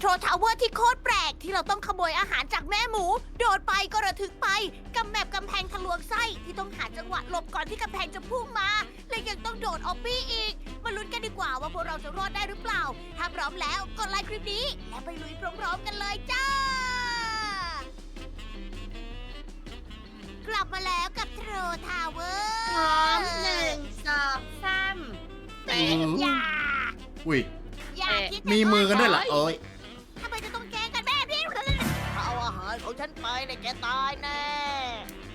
โทรทาวเวอร์ที่โคตรแปลกที่เราต้องขโมยอาหารจากแม่หมู โดดไปก็ระทึกไปกำแมบกำแพงทะลวงไส้ที่ต้องหาจังหวะหลบก่อนที่กำแพงจะพุ่งมา และยังต้องโดดออบบี้อีก มาลุ้นกันดีกว่าว่าพวกเราจะรอดได้หรือเปล่า ถ้าพร้อมแล้วกดไลค์คลิปนี้ และไปลุยพร้อมๆกันเลยจ้า กลับมาแล้วกับโทรทาวเวอร์พร้อมหนึ่งสองสามเป็นอย่าอุ้ยอย่าคิดจะ มีมือกันด้วยเหรอโอ้ยทำไม จะต้องแกล้งกันแบบนี้ถ้าเอาอาหารของฉันไปเนี่ยแกตายแน่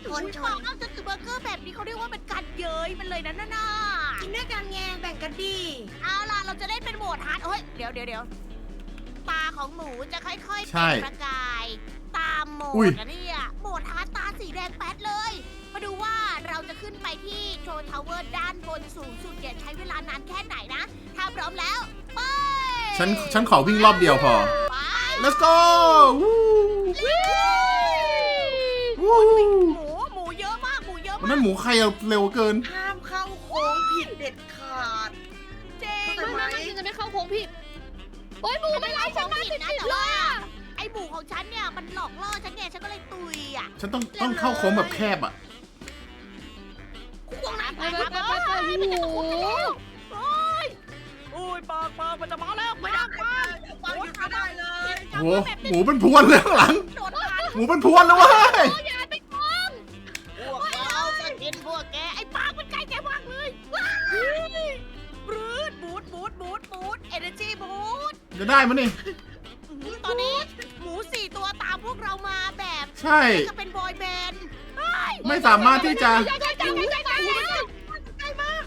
ชนชบอนกเอาจะคือเบอร์เกอร์แบบนี้เขาเรียกว่าเป็นการเย้ยมันเลยนะน่าน่ากินด้วยกันไงแบ่งกันดีเอาล่ะเราจะเล่นเป็นโหมดฮาร์ดเฮ้ยเดี๋ยวเดี๋ยวเดี๋ยวตาของหมูจะค่อยๆใช่เปล่งประกาย ตามโหมอุ้ดยนะเนี่ยโหมดฮาร์ดตาสีแดงแป๊ดเลย มาดูว่าเราจะขึ้นไปที่โชว์ทาวเวอร์ด้านบนสูงสุดเนี่ยใช้เวลานานแค่ไหนนะ ถ้าพร้อมแล้ว ไป ฉันฉันขอวิ่งรอบเดียวพอไป let's go วู้วู้หมูหมูเยอะมากหมูเยอะวันมานั้กนหมูใครเอาเร็วเกิน ห้ามเข้าโค้งผิดเด็ดขาด เจ๊งทำไมไม่ไม่ไม่ฉันจะไม่เข้าโค้งผิดโอ้ยหมูไม่ไล่ฉันมาติดนะติดแต่เลว่ายอะไอหมูของฉันเนี่ยมันหลอกล่อฉันไงฉันก็เลยตุยอะฉันต้องต้องเข้าโค้งแบบแคบอะ ควงน้ำไปไปไปครับไปไปไปหมูโอ้ยโอ้ยปากปากมันจะมาแล้วไม่ได้ปาก วางหยุดไม่ได้เลยโหหมูเป็นพวนเลยข้างหลัง โดดผ่านหมูเป็นพวนเลยเว้ยอย่าไปโค้งพวกเราจะกินพวกแกไอ้ปากมันใกล้แกมากเลยว้ายบรูดบูดบูดบูดบูดเอเนจีบูดจะได้มั้ยนี่ ตอนนี้หมูสี่ตัวตามพวกเรามาแบบใช่ จะเป็นบอยแบนด์ไม่สามารถที่จะใกล้ใกล้ใกล้ใกล้ใกล้ใกล้มาก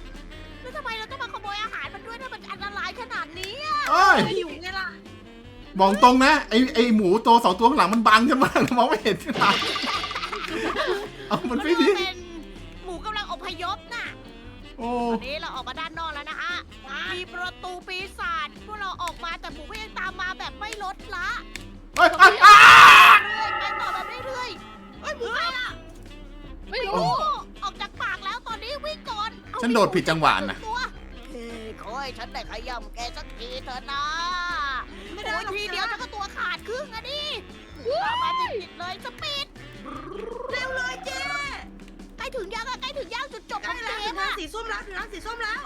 แล้วทำไมเราต้องมาขโมยอาหารมันด้วยถ้ามันอันตรายขนาดนี้อะเอ้ย หิวไงล่ะ บอกตรงนะไอไอหมูตัวสองตัวข้างหลังมันบังฉันมากมองไม่เห็นข้างหลังเอามันไม่ดีเป็นหมูกำลังอพยพน่ะโอ้ตอนนี้เราออกมาด้านนอกแล้วนะฮะมีประตูปีศาจพวกเราออกมาแต่หมูก็ยังตามมาแบบไม่ลดละเฮ้ยอะอะเรื่อยไปต่อแบบเรื่อยๆเฮ้ยหมูไปละไม่โอ้รู้ออกจากปากแล้วตอนนี้วิ่งก่อนเอาฉันโดดผิดจังหวะนะตัวเฮ้ยขอให้ฉันได้ขย่ำแกสักทีเถอะนะไม่ได้ โอ้ยหรอกทีเดียวฉันก็ตัวขาดครึ่งอะดิตามมาติดๆเลยสปีดเร็วเลยเจ๊ใกล้ถึงยังอะใกล้ถึงยังจุดจบใกขล้องแล้วเกถึมงร้านอะสีส้มแล้วถึงร้านสีส้มแล้ว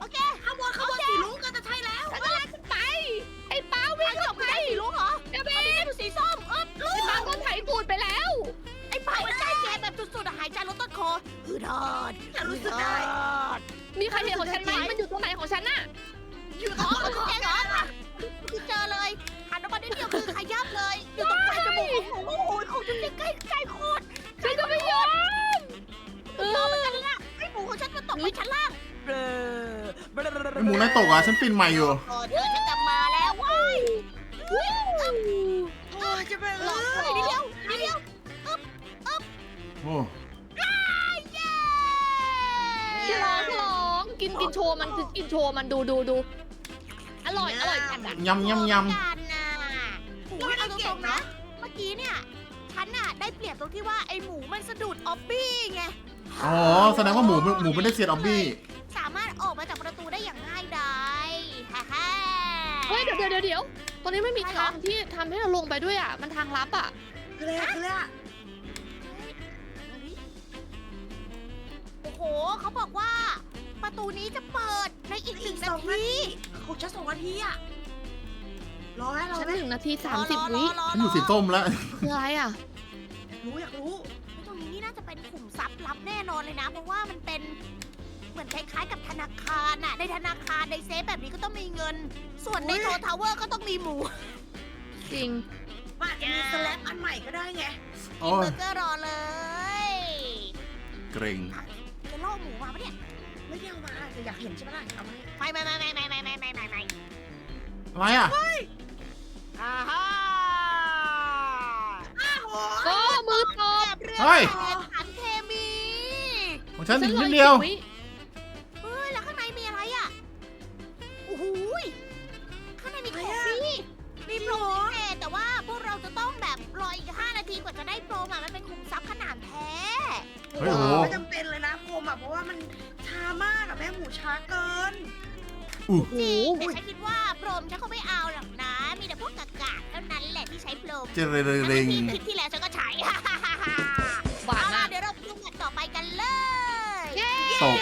โอเคข้างบนข้างบนสีลุ้งก็จะใช่แล้วฉันจะลากขึ้นไป ไอ้ป้าวิ่งจเข้าบไปได้สีลุงเหรอเดี๋ยวไปตอนนี้เป็นสีส้มเออลูไอ้กป้าก็ไถตูดไปแล้ว ไอ้ปากมันใกล้แกแบบสุดๆอะหายใจลดต้นคอฮือดอดฉันรู้สึกได้มีใครเห็นของฉันไหมมันอยู่ตรงไหนของฉันน่ะอยู่ตรงคอแกเหรอคือเจอเลย หันออกมานิดเดียวคือขยับเลย อยู่ตรงปลายจมูกของหนูโอ้โหของฉันใกล้ใกล้โคตรฉันจะไม่ยอมเอรออเหมือนกันนะไอ้หมูของฉันมันตกไปชั้นล่างเบลอไอหมูนายตกอะฉันปีนใหม่อยู่ก่อนเดี๋ยวฉันจะมาแล้วเว้ยโอ้ยจะเป็นหลลอกมเลยนิดเดียวนิดเดียวโอ้เย้ฉลองฉลองกินกินโชว์มันคือกินโชว์มันดูดูดูอร่อยอร่อยจัดอะ ยำยำยกั กี้เนี่ยฉันน่ะได้เปรียบตรงที่ว่าไอหมูมันสะดุดออบบี้ไงำอ๋อแสดงว่าหมูหมูไม่ได้เสียดออบบี้สามารถออกมาจากประตูได้อย่างง่ายดายฮ่าฮ่า เฮ้ยเดี๋ยวเดี๋ยวเดี๋ยวเดี๋ยวตรงนี้ไม่มีทางที่ทำให้เราลงไปด้วยอะ มันทางลับอะคือเลยคือเลยโอ้โห เขาบอกว่า ประตูนี้จะเปิดในอีกหอีนึ่กงสนาองนาทีที เขาจะสองนาทีอะ รอไหมรอฉันไหมหนึ่งนาทีสามสิบวิรอฉันอยู่สีส้มแล้ว คืออะไรอะรู้อยากรู้ตรงนี้นี่น่าจะเป็นขุมทรัพย์ลับแน่นอนเลยนะ เพราะว่ามันเป็นเหมือนคล้ายๆกับธนาคารน่ะ ในธนาคารในเซฟแบบนี้ก็ต้องมีเงิน ส่วนในโททาวเวอร์ก็ต้องมีหมูจริงมันอาจจะมีสแลปอันใหม่ก็ได้ไงโอ้เบอยร์เกอร์รอเลยเกรงจะล่อหมูมาปะเนี่ยไม่ได้เอามาแต่อยากเห็นใช่ไหมล่ะเอามาให้ไม่ไม่ไม่ไม่ไม่ไม่ไม่ไม่ไม่ไม่อะ ไรอะอ่าฮ่าโอ้ก็มือตบแบบเรือเฮ้ย แข่งขันเคมีของฉันอีกหลืนิอดเดียวสิบวิเฮ้ยแล้วข้างในมีอะไรอะโอ้โหยข้างในมีของฟรีมีโปรพิเศษแต่ว่าพวกเราจะต้องแบบรออีก 5 นาทีกว่าจะได้โปรอะมันเป็นขุมทรัพย์ขนาดแท้ เฮ้ยโอ้โห ไม่จำเป็นเลยนะโคมอะเพราะว่ามันช้ามากอะแม่หมูช้าเกินอู้จริงแต่ฉันคิด มเจริญริงคลิปที่แล้วฉันก็ใช้ หวานเอาล่ะมากเดี๋ยวเราไปดูแมตช์ต่อไปกันเลยเย้ตบ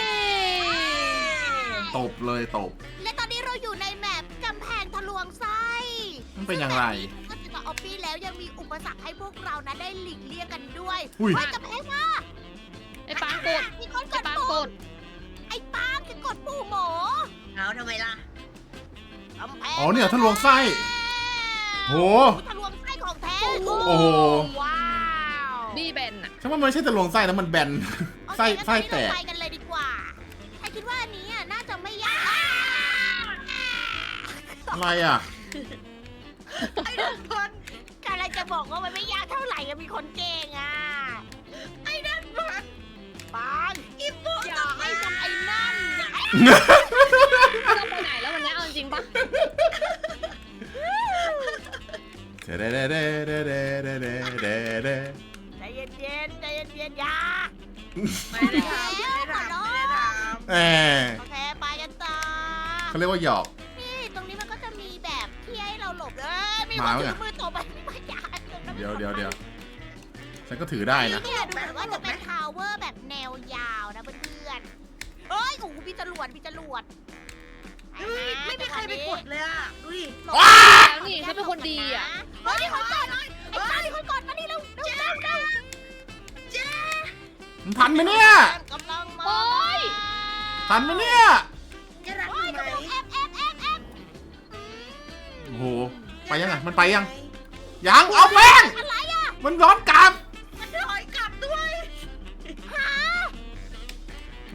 ตบเลยตบ และตอนนี้เราอยู่ในแมปกำแพงทะลวงไส้มันเป็นอย่างไร นอกจากจะออฟฟี่แล้วยังมีอุปสรรคให้พวกเรานะได้หลีกเลี่ยงกันด้วยอุ้ยเฮ้ยกำแพงมาไอ้ปางกดมีคนไอ้กดปางปุ่กมดไอ้ปางจะกดปุ่มหมอเอาทำไมล่ะกำแพงอ๋อเนี่ยทะลวงไส้ โห ทะลวงไส้ของแท้โอ้โห ว้าวนี่แบนอะฉันว่ามันไม่ใช่ทะลวงไส้นะมันแบนโอเคไส้งั้นไส้แตเรากไปกันเลยดีกว่าใครคิดว่าอันนี้อะน่าจะไม่ยากอะไรอะ ไอ้ทุกคนกำลังจะบอกว่ามันไม่ยากเท่าไหร่ยังมีคนเก่งอะ ไอ้นั่นมันปางอีโบอย่าให้กับไอ้นั่นอย่าให้ เราไปไหนแล้ววันนี้เอาจริงปะ เด้เด้เด้เด้เด้เด้เด้เด้เด้ใจเย็นๆใจเย็นๆอย่าไม่ได้ทำไม่ได้ทำไม่ได้ทแหมโอเคไปกันต่อเขาเรียกว่าหยอก นี่ตรงนี้มันก็จะมีแบบที่ให้เราหลบเอ้ยมีคมานแล้วถืไง อมือต่อไปไม่อยากเดี๋ยวเดี๋ยวเดี๋ยวฉันก็ถือได้นะ เนี่ยดูเหมือนว่าจะเป็นทาวเวอร์แบบแนวยาวนะเพื่อนๆเอ้ยโอ้โหมีจรวดมีจรวดำเฮ้ยไม่มีใครไปกดเลยอะ ดูดิแล้วนี่เขาเป็นคนดีอะ ฮ้ยมีคนกดไอ้ป้ามีคนกอดมานี่เร็วเร็วเร็วเร็วมันทันไหมเนี่ย กำลังมาโอ๊ยทันไหมเนี่ย จะรักโอ้ยไหมกำลังแอบแอบแอบแอบโอ้โห ไปยังไงมันไปยัง ยัง เอาแป้งอะไรอะมันย้อนกลับ มันถอยกลับด้วย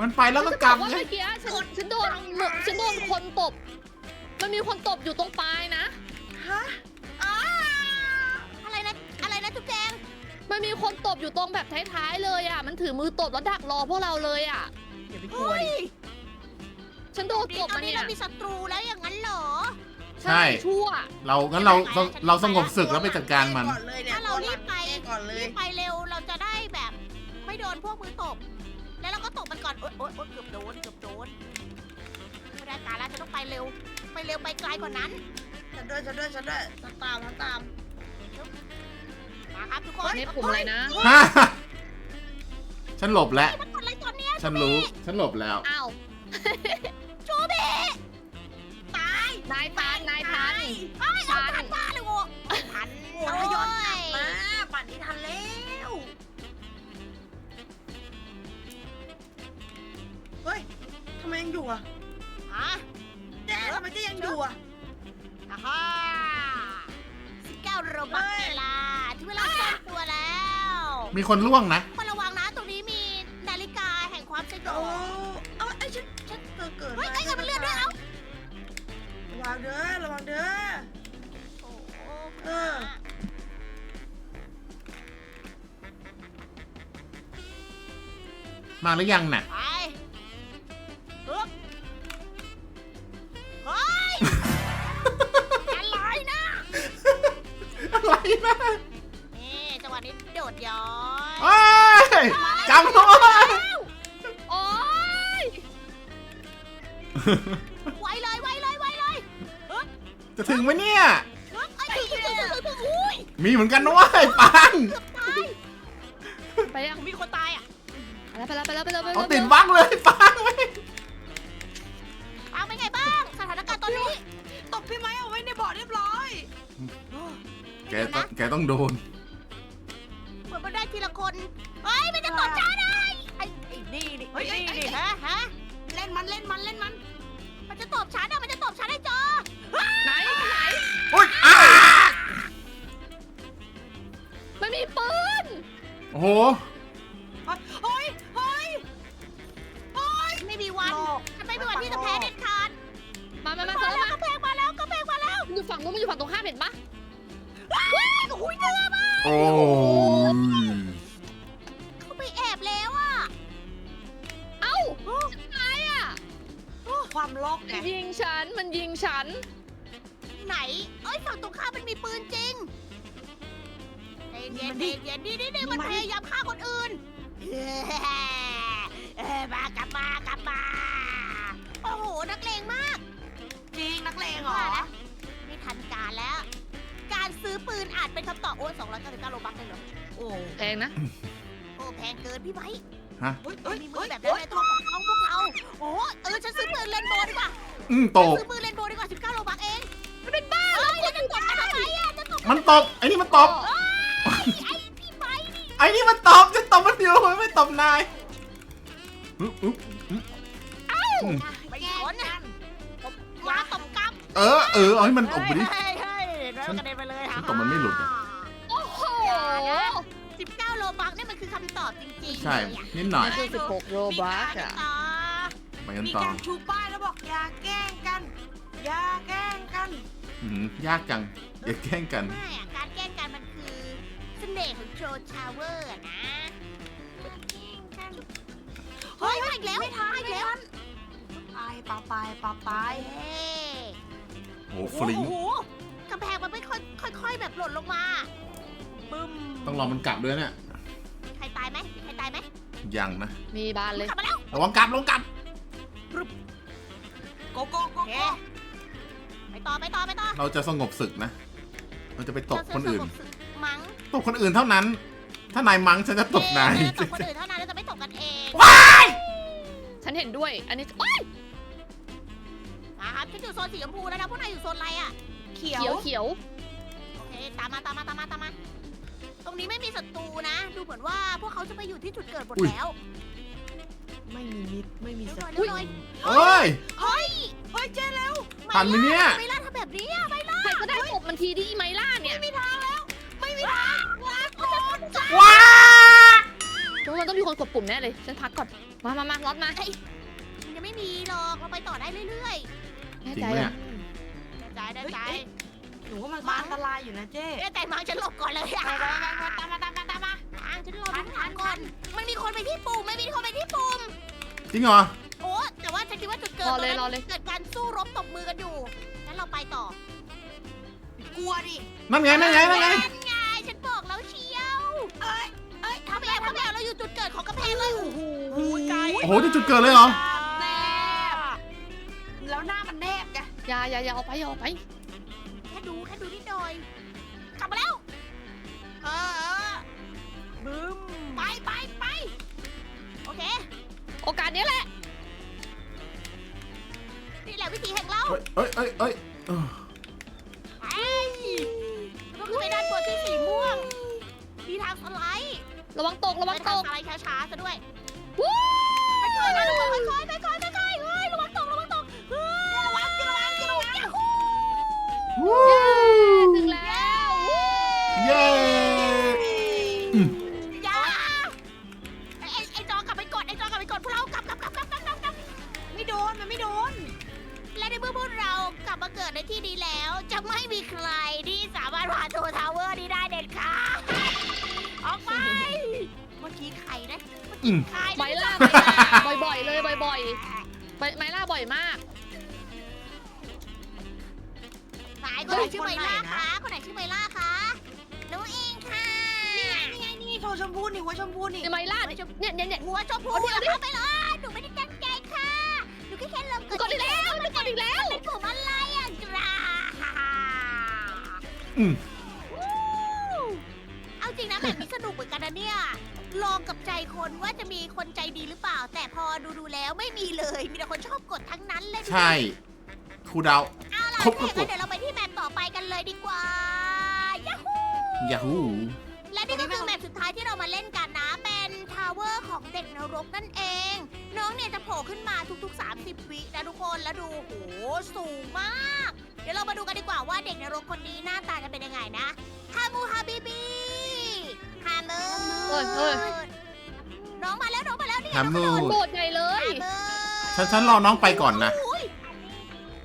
มันไปแล้วก็กลับว่าไงเมื่อกี้ฉันฉันโดนฉันโดนคนตบ มันมีคนตบอยู่ตรงปลายนะ ฮะ มันมีคนตบอยู่ตรงแบบท้ายๆเลยอะ มันถือมือตบแล้วดักรอพวกเราเลยอะ อย่าไปกลัวเฮ้ยดิฉันโดนนี่ตบตอนมานี้เนี่ย เรามีศัตรูแล้วอย่างนั้นเหรอ ใช่ชั่ว เรางั้นเราเราสงบศึกแล้วไปจัดการมัน ก่อนเลยเนี่ยถ้าเรารีบไปก่อนเลย รีบไปเร็วเราจะได้แบบไม่โดนพวกมือตบ แล้วเราก็ตบมันก่อนโอ๊ยโอ๊ยโอ๊ยเกือบโดนเกือบโดนไม่ได้การแล้วฉันต้องไปเร็ว ไปเร็วไปไกลกว่านั้น ฉันด้วยฉันด้วยฉันด้วยฉันตามฉันตาม มาครับทุกคกดนในปุ่มอะไรนะ ฮะฉันหลบแล้ว มันกดอะไรตอนเนี้ยฉันรู้ ฉันหลบแล้ว อ้าวชูบีตายนายทันนายทันไอ้ยเอาทันมาเลยโว้ทันโอ้ยย้อนกลับมาป่านนี้ทันแล้วเฮ้ยทำไมยังอยู่อะฮะแจ๊ทำไมเจ๊ยังอยู่อะ มีคนล่วงนะคนระวังนะตรงนี้มีนาฬิกาแห่งความสยโอ้องเอาไอ้ฉันฉันเกิดเกิดเฮ้ยไอ้ยเงินมันเลือดด้วยเอ้าระวังเด้อระวังเด้อ โอ้โหเออ มาหรือยังน่ะ ดดย้อยเอ้ยจำตัวโอ๊ยไวเลยไวเลยไวเลยจะถึงไหมเนี่ยฮึบไอ้ยถึงถึงถึงถึงถึงอุ้ยมีเหมือนกันนะเว้ยปังเกือบตายไปยังมีคนตายอะไปแล้วไปแล้วไปแล้วไปแล้วไปแล้วเอาติดบ้างเลยปังเว้ยเอาเป็นไงบ้างสถานการณ์ตอนนี้ตบพี่ไม้เอาไว้ในบ่อเรียบร้อยแกต้องแกต้องโดน โห อว่านะไม่ทันการแล้วการซื้อปืนอาจเป็นคำตอบโอ้ย299โลบักเลยเหรอ โอ้แพงนะ โอ้แพงเกินพี่ไบค์ฮะเฮ้ยเฮ้ยมีมืเฮ้อยแบบนั้นในท้องของเขาพวกเราโอ้เออฉันซื้อปืนเลนโบว์ดีกว่าอืมตบซื้อปืนเลนโบว์ดีกว่า19โลบักเอง มันเป็นบ้าเลยแล้วจะตบมาทำไมอะจะตบมันตบ ไอ้นี่มันตบ ไอ้พี่ไบค์นี่ไอ้นี่มันตบ จะตบมันอยู่มันไม่ตบนายอุ๊บอุ๊บอุ๊บอืมไปสนนะมาตบกลับเออ เออ เอาให้มันตบไปดิ เฮ้ยเฮ้ยเฮ้ยกระเด็นไปเลยฉัน ตบมันไม่หลุดอะโอ้โห19 โลบักนี่มันคือคำตอบจริงๆใช่นิดหน่อยนี่คือ16โรบัคอะต่อไปกันมีต่อการชูป้ายแล้วบอกอย่าแกล้งกัน อย่าแกล้งกัน อืมยากจังอย่าแกล้งกัน ไม่อะการแกล้งกันมันคือเสน่ห์ของโจชาวเวอร์อะนะเฮ้ยมาอีกแล้วไม่ทันมาอีกไม่แล้วทันไปปาไปปาไปเฮ้โอ้โหฟลิงโอ้โห ค่อยค่อยๆ แบบหล่นลงมาบึ้ม ต้องรอมันกลับด้วยเนี่ยใครตายไหมใครตายไหมยังนะ มีบานเลย กลับมาแล้วระวังกลับระวังกลับ โกโกโกโอเคโกไปต่อไปต่อไปต่อเราจะสงบศึกนะ เราจะไปตบคนอื่น เราจะสงบศึกมั้งตบคนอื่นเท่านั้น ถ้านายมั้งฉันจะตบนายเเราจะตบคนอื่นเท่านั้นเราจะไม่ตบกันเองฉันเห็นด้วย อันนี้โอ๊ยมาครับฉันอยู่โซนสีชมพูแล้วนะพวกนายอยู่โซนอะไรอะเขียเขียววเขียวโอเคตามมาตามมาตามมาตามมา ตรงนี้ไม่มีศัตรูนะ ดูเหมือนว่าพวกเขาจะไปอยู่ที่จุดเกิดหมดอุ๊ยแล้ว ไม่มีมิดไม่มีเร็วสัหตน่อยว์เร็วหน่อย เอ้ย เฮ้ยเฮ้ยเจ๊แล้วทันไหมเนี่ย ไม่ล่าทำแบบนี้อะไม่ล่าใครก็ได้ตบมันทีดิอีไมล่าเนี่ยไม่มีทางแล้ว ไม่มีทางลาก่อนจ้าว้าทุกคนต้องมีคนกดปุ่มแน่เลยฉันพักก่อนมามามาล็อตมามันยังไม่มีหรอก เราไปต่อได้เรื่อยแน่จริงใจไหมเหรเนี่อยๆได้ใจได้ใจห นูว่ามันอันตรายอยู่นะเจ๊ได้ใจมาฉันหลบก่อนเลยอะไปไปไปไปตามมาตามมาตามมาทางฉันรอดูทางก่อนมันมีคนไปที่ปุ่มไม่มีคนไปที่ปุ่มจริงเหรอ โอ้แต่ว่าฉันคิดว่าจุดเกิดรอเลยตรรองเลนั้ย นเกิดการสู้รบตบมือกันอยู่งั้นเราไปต่อ กลัวดิ นั่นไง นั่นไง นั่นไงนั่นไงฉันบอกแล้วเชียวเอ้ยเอ้ยทำไปแล้วทำไปแล้วเราอยู่จุดเกิดของกระแพงเลยโอ้โหไกลโอ้โหที่จุดเกิดเลยเหรอ แนบแล้วหน้ามันแนบไงอย่าอย่าอย่าเอาไปอย่าเอาไป โอกาสนี้แหละ นี่แหละวิธีแห่งเราเอ้ยเอ้ยเอ้ยเอ้ยเออไปก็คือไปด้านบนที่สีม่วง มีทางสไลด์ระวังตก ระวังไปตทางกสไลด์ช้าๆซะด้วย วู้ค่อยๆนะทุกคนค่อยๆค่อยๆค่อยๆเฮ้ยระวังตกระวังตกเฮ้ยระวังระวังระวังยาฮูวู้ถึงแล้ววู้เย้อย อืมใครไมนะล่าไมล่าบ่อยๆเลยบ่อยๆไปไมล่าบ่อยมาก สายคนไหนชื่อไมล่าคะคนไหนชื่อไมล่าคะหนูเองค่ะนี่ไงนี่ไงนี่ไงโทรชมพูนี่หัวชมพูนี่ไอไมล่าเนี่ยเนี่ยเนี่ยหัวชมพูเอาดิเหรเอาดิอคะไปเลยหนูไม่ได้ตั้งใจค่ะหนูแค่แค่ลงกดอีกแล้วกดอีกแล้วเป็นผมอะไรอะจราอืม ลองกับใจคนว่าจะมีคนใจดีหรือเปล่า แต่พอดูดูๆแล้วไม่มีเลย มีแต่คนชอบกดทั้งนั้นเลยดูดิใช่ครูดาว เอาล่ะครบถ้าอย่างนั้นกดเดี๋ยวเราไปที่แมปต่อไปกันเลยดีกว่ายาฮูยาฮูและนี่ก็คือแมปสุดท้ายที่เรามาเล่นกันนะ เป็นทาวเวอร์ของเด็กนรกนั่นเอง น้องเนี่ยจะโผล่ขึ้นมาทุก ๆ 30 วินะทุกคนแล้วดูโหสูงมาก เดี๋ยวเรามาดูกันดีกว่าว่าเด็กนรกคนนี้หน้าตาจะเป็นยังไงนะฮามูฮาบิบี ฮามูเฮ้ยเฮ้ย น้องมาแล้วน้องมาแล้วนี่ฮามูมันโกรธใหญ่เลยฮามูฉันฉันรอน้องไปก่อนนะโย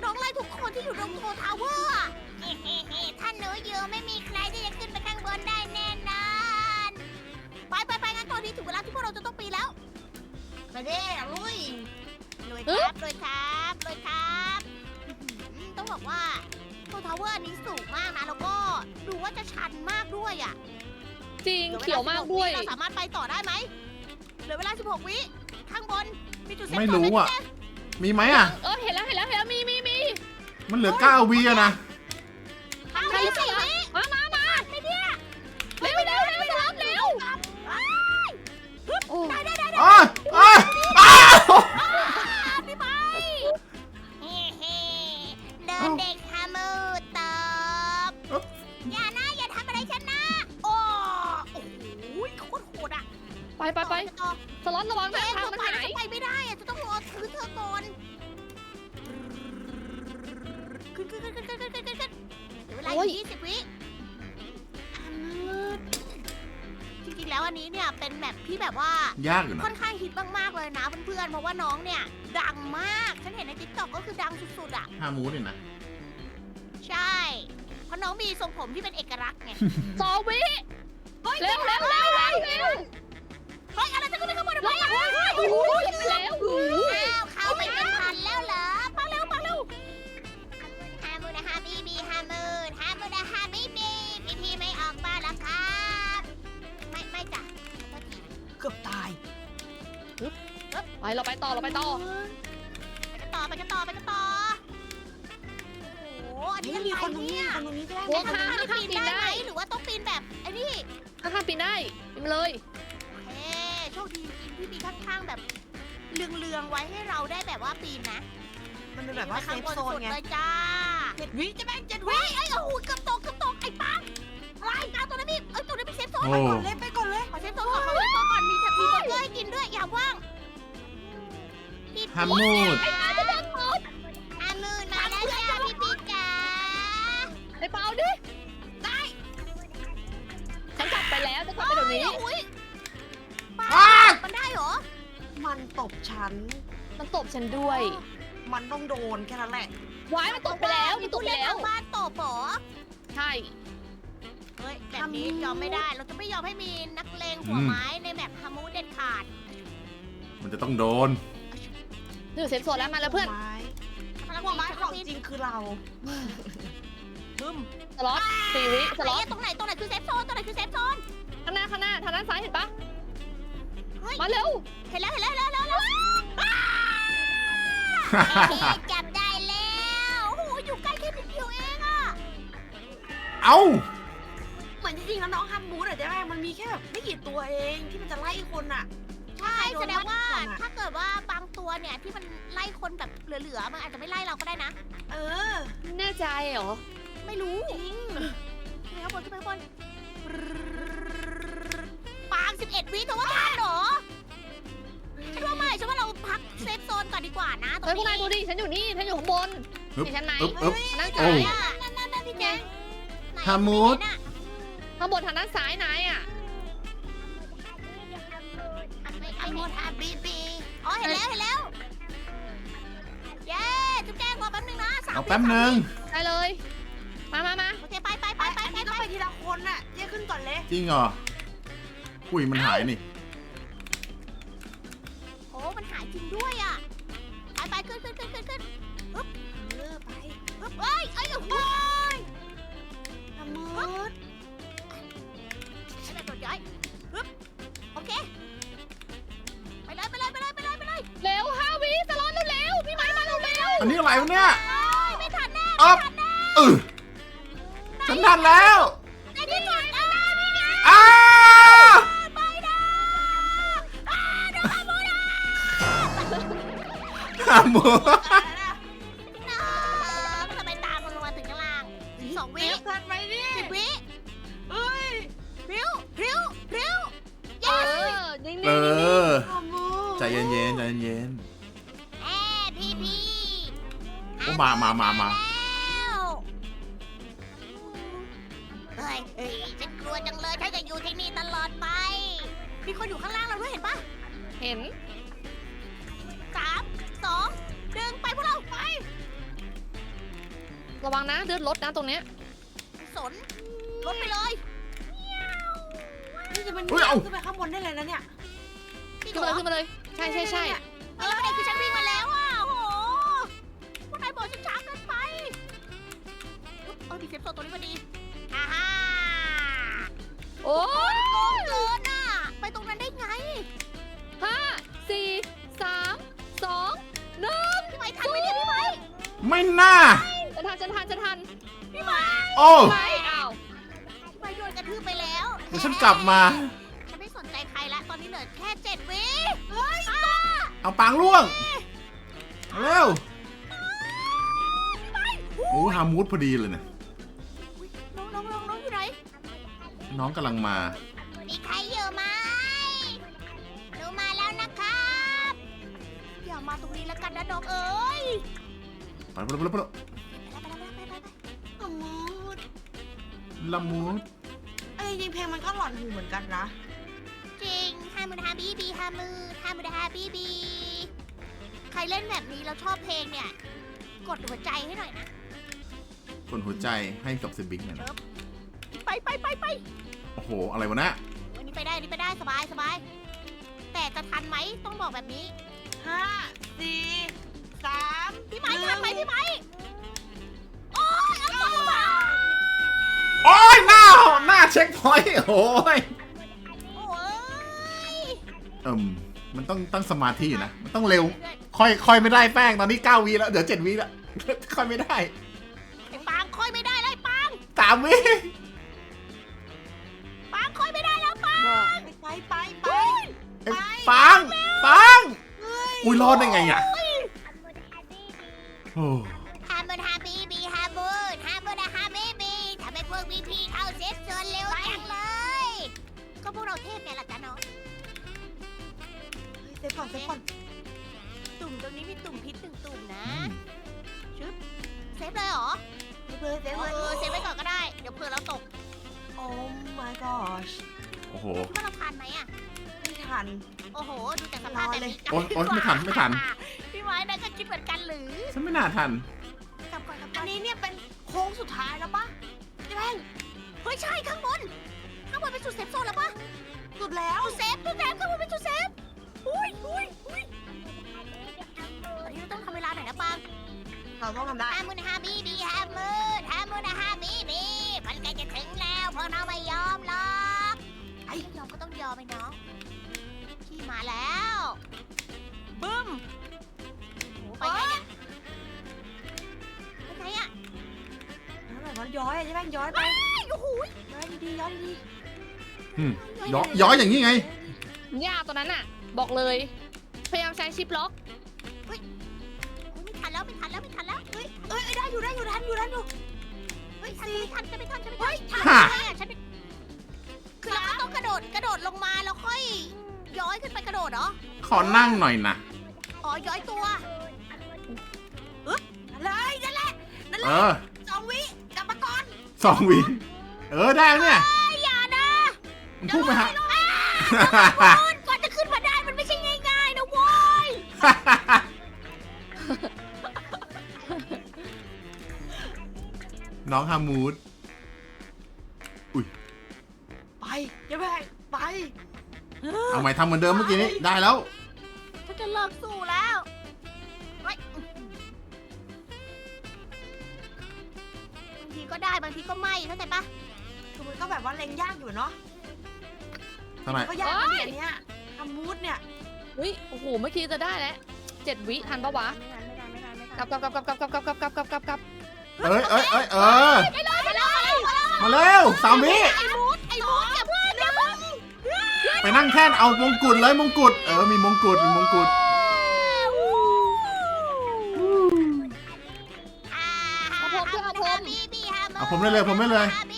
น้องไล่ทุกคนที่อยู่ตรงโคทาวเวอร์อะเฮ้เฮ้ถ้าหนูเยอะไม่มีใครที่จะขึ้นไปข้างบนได้แน่นอนไปไปไปงั้นตอนนี้ถึงเวลาที่พวกเราจะต้องปีนแล้วไปเด้ลุยเลยครับเลยครับเลยครับอื้อหือต้องบอกว่าโคทาวเวอร์อันนี้สูงมากนะแล้วก็ดูว่าจะชันมากด้วยอะ จริงเขียวมากด้วย เราสามารถไปต่อได้ไหมเหลือเวลา 16 วิ ข้างบน มีจุดเซ็ไม่รู้อะ มีไหมอะ เออเห็นแล้วเห็นแล้วเห็นแล้วมีมีมีมันเหลือ9วีอะนะ ข้างบนสี่วิมามามาไอ้เนี่ยเร็วเร็วเร็วจะรับเร็วโอ้ ได้ได้ได้ได้ อ๋อ ปต่อสล็อตระวังเจ๊นะทางต่อมันไปหาเรายจะไปไม่ได้อะจะต้องรอถือเธอก่อนขึ้นขึ้นขึ้นขึ้นขึ้นขึ้นขึ้นขึ้นเหลือเวลาอีกยี่สิบวิจริงๆแล้วอันนี้เนี่ยเป็นแมปที่แบบว่ายากอยู่นะค่อนข้างฮิตมากๆเลยนะเพื่อนๆเพราะว่าน้องเนี่ยดังมากฉันเห็นในทิกตอกก็คือดังสุดๆอะ ห้ามูดเนี่ยนะ ใช่ เพราะน้องมีทรงผมที่เป็นเอกลักษณ์ไง สองวิเร็วเร็วเร็วเร็วเร็ว เฮ้ยอะไรจะขึ้นไปข้างบนทำไมเร็วอะโอ้โหแล้วโอ้โหอ้าวเข้าไปเป็นพันแล้วเหรอปังเร็วปังเร็วฮามูนะฮาบีบีฮามูนฮามูนะฮาบีบีพี่พี่ไม่ออกมาแล้วครับ ไม่ไม่จ้ะขอโทษทีเกือบตาย ไปเราไปต่อเราไปต่อไปกันต่อไปกันต่อไปกันต่อโอ้โหอันนี้นี่มีคนตรงนี้เนี่ยคนตรงนี้ก็ได้เอ๊ะทางนี้ปีนได้ไหมหรือว่าต้องปีนแบบไอ้นี่ข้างๆปีนได้ปีนมาเลยะโชคดีจริงที่มีข้างๆแบบเลืองๆไว้ให้เราได้แบบว่าปีนนะมันเป็นแบบว่าเซข้างฟบนโซนสุดไงเลยจ้าเจ็ดวิจะแม่งเจ็ดวิเฮ้ยไอ้ยโอ้โหเกือบตกเกือบตกไอ้ปังอะไรปังตัวนั้นพี่เอ้ยตัวนั้นเป็นเซฟโซนโอ้ก่อนเลยไปก่อนเลยขอเซฟโซนก่อนขอเซฟโซนก่อนมีแต่มีเบอร์เกอร์ให้กินด้วยอย่าว่างพี่ห้ามูดอามือมาแล้วจ้าพี่พี่จ๋าไปเปล่าดิได้ฉันกลับไปแล้วจะกลับไปเดี๋ยวนี้ เหรอ มันตบฉัน มันตบฉันด้วย มันต้องโดนแค่นั้นแหละ ว้ายมันตบไปแล้วมันตบไปแล้วมีผู้เล่นทางบ้านตบเหรอใช่ เฮ้ยแบบนี้ยอมไม่ได้ เราจะไม่ยอมให้มีนักเลงหัวไม้ในแบบฮามูเด็ดขาดมันจะต้องโดนนี่อยู่เซฟโซนแล้วมาแล้วเพื่อน หัวไม้กำลังหัวไม้ปีนของกำลังปีนจริงคือเราบึ้มสล็อตสี่วิสล็อตไหนอะตรงไหนตรงไหนคือเซฟโซนตรงไหนคือเซฟโซนข้างหน้าข้างหน้าทางด้านซ้ายเห็นปะเฮ้ย มาเร็วเห็นแล้วเห็นแล้วเห็นแล้วเห็นแล้วอ้าเอ๊ะจับได้แล้วโอ้โหอยู่ใกล้แค่นิดเดียวเองอะเอ้า เหมือนจริงๆแล้วน้องฮัมบูดอะเจ๊แม่มันมีแค่แบบไม่กี่ตัวเองที่มันจะไล่คนอะใช่แสดงว่าโดนไล่ก่อนอะถ้าเกิดว่าบางตัวเนี่ยที่มันไล่คนแบบเหลือๆมันอาจจะไม่ไล่เราก็ได้นะ เออ แน่ใจเหรอ ไม่รู้จริงขึ้นไปข้างบนขึ้นไปข้างบน ปาง11วิเธอว่าทันเหรอฉันว่าไม่ฉันว่าเราพักเซฟโซนก่อนดีกว่านะตรเฮ้ยงพวกนายดูนี้ดิฉันอยู่นี่ฉันอยู่ข้างบนฮึบ เห็นฉันไหมอึ๊บอึ๊บ ทางด้านโอ้ซ้ายไหนอะอะนั่นนั่นนั่นพี่แจงไหนอะฮามูดไหนน่ะข้างบนทางด้านซ้ายนายอะไม่ไอโมทาบีบีอ๋อเห็นแล้วเห็นแล้ว เย้จุ๊บแจงรอแป๊บนึงนะสามเอาวิแป๊บนึงได้เลย มามามาโอเคไปไปไปไปไปไปไปต้องไปไปทีละคนอะเจ๊ขึ้นก่อนเลยจริงเหรอ อุ้ยมันหายนี่ โอ้มันหายจริงด้วยอะ ไปไปขึ้นขึ้นขึ้นขึ้นขึ้นเออไปปึ๊บเอ้ยเอ้ยโอ้โหฮัมบูดฉันจะโดดย้อยปึ๊บโอเค ไปเลยไปเลยไปเลยไปเลยไปเลยเร็วห้าวิสล็อตเร็วๆพี่ไม้มาเร็วอันนี้อะไรวะเนี่ย เอ้ยไม่ทันแน่อ๊อบเออฉันทันแล้วามูดน้ำทำไมตามมันลงมาถึงข้างล่างสองวิเจ๊ทันไหมนี่สิบวิเอ้ยริ้วริ้วริ้วๆเอ yes อนิ่งๆเออฮัมบูดใจเย็นๆใจเย็น แอพี่พี่โอ้มามามามา แล้วเฮ้ยเฮ้ยฉันกลัวจังเลยถ้าจะอยู่ที่นี่ตลอดไป มีคนอยู่ข้างล่างเราด้วยเห็นปะเห็นสาม สองหนึ่งไปพวกเราไป ระวังนะเดือดรถนะตรงเนี้ยสนลดไปเลยนี่จะมันเฮ้ยเอา ขึ้นไปข้างบนได้เลยนะเนี่ยพี่ขึ้นเหรมาอเลยขึ้นมาเลย ใช่ใช่ใช่เออประเด็นคือฉันวิ่งมาแล้วอะโอ้โหพวกนายบอกฉันช้าเกินไปอุ๊ยเออดีเซฟโซนตัวนี้พอดีอ่าฮ่าโอ้โอ้ยโกงเกินอะ ไปตรงนั้นได้ไง ห้าสี่สามสอง หนึ่งพี่ไม้ทันไหมเนี่ยพี่ไม้ๆไม่น่า จะทันจะทันจะทันพี่ไม้โอ้ไปอ้าวพี่ไม้โดนกระทืบไปแล้วเดี๋ยวฉันกลับมา ฉันไม่สนใจใครละตอนนี้เหลือแค่เจ็ดวิเฮ้ยเอาปางล่วง เร็วพี่ไม้โอ้ฮามูดพอดีเลยเนี่ย น้องน้องน้องน้องอยู่ไหนน้องกำลังมา องเอ้ยไปแล้วไปแล้วไปแล้วไปแล้วฮัมมูดละมุดเอ้ยจริงเพลงมันก็หลอนหูเหมือนกันนะ จริงฮามุดฮาบีบีฮามือฮามุดฮาบีบี ใครเล่นแบบนี้แล้วชอบเพลงเนี่ย กดหัวใจให้หน่อยนะคนหัวใจให้กับเซบิกหน่อยนะไปไปไปไปโอ้โห อะไรวะนะวันนี้ไปได้วันนี้ไปได้สบายสบาย แต่จะทันไหมต้องบอกแบบนี้ห้าสี่ สามพี่ไม้ทันไหมพี่ไม้โอ้ยเอาตัวมา โอ้ยหน้าหน้าเช็คพอยต์โอ้ยโอ้ยเอิมมันต้องตั้งสมาธิอยู่นะ มันต้องเร็ว ค่อยค่อยไม่ได้แป้งตอนนี้9วีแล้วเดี๋ยว7วีแล้วค่อยไม่ได้ไอ้ปางค่อยไม่ได้เลยปางสามวีปางค่อยไม่ได้แล้วปางไปไปไปเอ้ยปังปังเฮ้ยอุ้ยรอดได้ไงอะ โอ้ฮามุดฮาบีบีฮามุดฮามุดฮาบีบีทำให้พวกบีพีเข้าเซฟโซนเร็วจังเลย ก็พวกเราเทพไงล่ะจ๊ะน้องเซฟก่อนเซฟก่อนตุ่มตรงนี้มีตุ่มพิษหนึ่งตุ่มนะอืมเซฟเลยเหรอ เซฟเลยเซฟเอเลยอเซฟไว้ก่อนก็ได้ เดี๋ยวเผื่อเราตกโอ้ my gosh โอ้โห คิดว่าเราทันไหมอะไม่ทัน โอ้โห ดูจากสภาพแบบนี้โอ๊ยโอ๊ยไม่ทันไม่ทันพี่ ไม้นะก็คิดเหมือนกันหรือฉันไม่น่าทัน กลับก่อนกลับก่อัอนนนี้เนี่ยเป็นโค้งสุดท้ายแล้วปะใช่ไหมเฮ้ยใช่ข้างบนข้างบนเป็นจุดเซฟโซนแล้วปะสุดแล้วจุดเซฟจุดเซฟข้างบนเป็นจุดเซฟอุ้ยอุ้ยอุ้ยตอนนี้เราต้องทำเวลาหน่อยนะปังเราต้องทำได้ฮามุนฮาบีบีฮามุนฮามุนฮาบีบีมันใกล้จะถึงแล้วพวกเราไม่ยอมหรอกไอ้ยอมก็ต้องยอมไปน้องที่มาแล้วบึ้มโอ้โห ไปไงเนี่ยไปไงอะแล้วแบบว่าย้อยอะใช่ไหมย้อยไปโอ้โหย้อยดีๆย้อยดีอืมย้อยย้อยอย่างนี้ไงยากตัวนั้นอะ บอกเลย พยายามใช้ชิปล็อกไม่ทันแล้วไม่ทันแล้วไม่ทันแล้วเฮ้ยๆเอ้ยเอ้ยได้อยู่ได้อยู่ทันอยู่ทันอยู่เฮ้ยทันไม่ทันจะไม่ทันจะไม่ทันเฮ้ยทันฮะเลยอะฉันไม่คือเราก็ต้องกระโดดกระโดดลงมาแล้วค่อย ย้อยขึ้นไปกระโดดเหรอขอนั่งหน่อยนะอ๋อย้อยตัว เลยนั่นแหละนั่นแหเอละอสองวิกลับมาก่อนสองวีเออได้แล้วเนี่ยอย่านะมันพุ่งไปฮะคุณกว่าจะขึ้นมาได้มันไม่ใช่ง่ายๆนะโว้ยน้องฮามูดไปอย่าไปไป เอาใหม่ทำเหมือนเดิมเมื่อกี้นี้ได้แล้ว แบบว่าเล็งยากอยู่เนาะทำไมก็ยากนะเนี่ยเนี้ยทำมูดเนี่ยเฮ้ยโอ้โหเมื่อกี้จะได้แล้วเจ็ดวิทันปะวะไม่ทันไม่ทันไม่ทันไม่ทันกลับกลับกลับกลับกลับกลับกลับกลับกลับกลับกลับเอ้ยเอ้ยเอ้ยเออไปเลยไปเลยมาเร็วสามวิไอ้มูดไอ้มูดอย่าเพิ่งอย่าเพิ่งไปนั่งแท่นเอามงกุฎเลยมงกุฎเออมีมงกุฎมีมงกุฎเอาผมด้วยเอาผม บีบีฮาเอาผมได้เลยผมได้เลย บี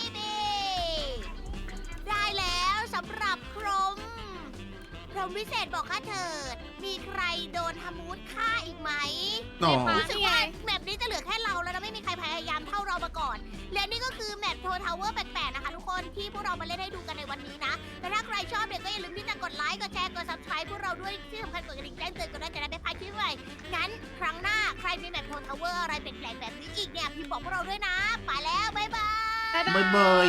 อ๋อรู้สึกว่าแมปนี้จะเหลือแค่เราแล้วนะไม่มีใครพยายามเท่าเรามาก่อน และนี่ก็คือแมปโททาวเวอร์แปลกๆนะคะ ทุกคนที่พวกเรามาเล่นให้ดูกันในวันนี้นะ และถ้าใครชอบเนี่ยก็อย่าลืมที่จะกดไลค์ กดแชร์ กด subscribe พวกเราด้วยที่สำคัญกดกระดิ่งแจ้งเตือนกันด้วยจะได้ไม่พลาดคลิปใหม่งั้นครั้งหน้าใครมีแมปโททาวเวอร์อะไรแปลกๆแบบนี้อีกเนี่ยพิมพ์บอกพวกเราด้วยนะไปแล้วบ๊ายบายบ๊ายบายบ๊ายบาย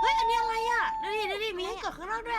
เฮ้ย อันนี้อะไรอะ ดูดิ ดูดิ มีให้กดข้างนอกด้วย